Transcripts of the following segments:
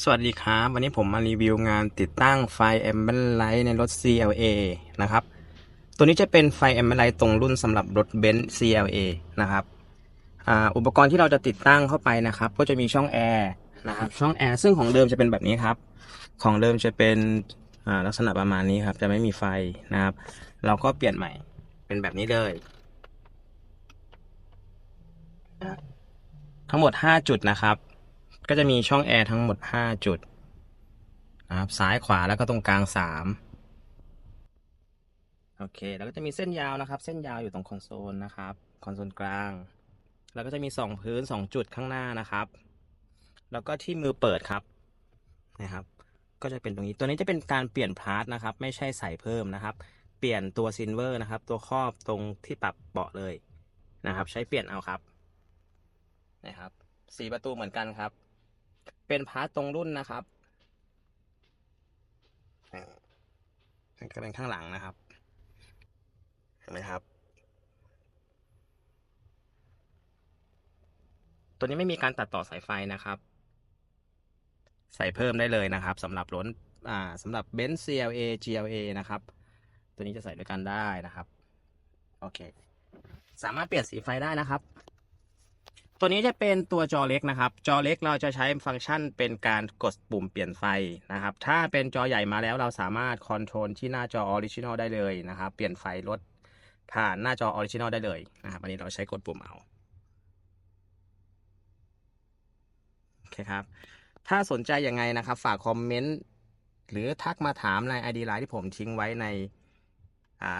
สวัสดีครับ วันนี้ผมมารีวิวงานติดตั้งไฟ Ambient Light ในรถ CLA นะครับ ตัวนี้จะเป็นไฟ Ambient Light ตรงรุ่นสำหรับรถ Benz CLA นะครับอ,อุปกรณ์ที่เราจะติดตั้งเข้าไปนะครับ ก็จะมีช่องแอร์นะครับ ช่องแอร์ซึ่งของเดิมจะเป็นแบบนี้ครับ ของเดิมจะเป็นลักษณะประมาณนี้ครับ จะไม่มีไฟนะครับ เราก็เปลี่ยนใหม่เป็นแบบนี้เลยทั้งหมด 5 จุดนะครับ ก็จะมีช่องแอร์ทั้งหมด 5 จุดนะครับซ้ายขวาแล้วก็ตรงกลาง 3 โอเค แล้วก็จะมีเส้นยาวนะครับ เส้นยาวอยู่ตรงคอนโซลนะครับ คอนโซลกลาง แล้วก็จะมี 2 พื้น 2 จุดข้างหน้านะครับ แล้วก็ที่มือเปิดครับนะครับ ก็จะเป็นตรงนี้ตัวนี้จะเป็นการเปลี่ยนพาร์ทนะครับ ไม่ใช่ใส่เพิ่มนะครับ เปลี่ยนตัวซินเวอร์นะครับ ตัวครอบตรงที่ปรับเบาะเลยนะครับ ใช้เปลี่ยนเอาครับนะครับสีประตูเหมือนกันครับ เป็นพาร์ทตรงรุ่นนะครับอันก็เป็นข้างหลังนะครับ เห็นไหมครับ ตัวนี้ไม่มีการตัดต่อสายไฟนะครับ ใส่เพิ่มได้เลยนะครับสำหรับรถอ่าสำหรับ Benz CLA GLA นะครับ ตัวนี้จะใส่ด้วยกันได้นะครับ โอเค สามารถเปลี่ยนสีไฟได้นะครับ ตัวนี้จะเป็นตัวจอเล็กนะครับ จอเล็กเราจะใช้ฟังก์ชันเป็นการกดปุ่มเปลี่ยนไฟนะครับ ถ้าเป็นจอใหญ่มาแล้วเราสามารถคอนโทรลที่หน้าจอออริจินอลได้เลยนะครับ เปลี่ยนไฟรถผ่านหน้าจอออริจินอลได้เลยนะครับ อันนี้เราใช้กดปุ่มเอา โอเคครับ ถ้าสนใจยังไงนะครับ ฝากคอมเมนต์หรือทักมาถามใน ID ไลน์ที่ผมทิ้งไว้ใน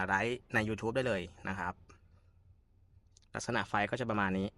ไลฟ์ใน YouTube ได้เลยนะครับ ลักษณะไฟก็จะประมาณนี้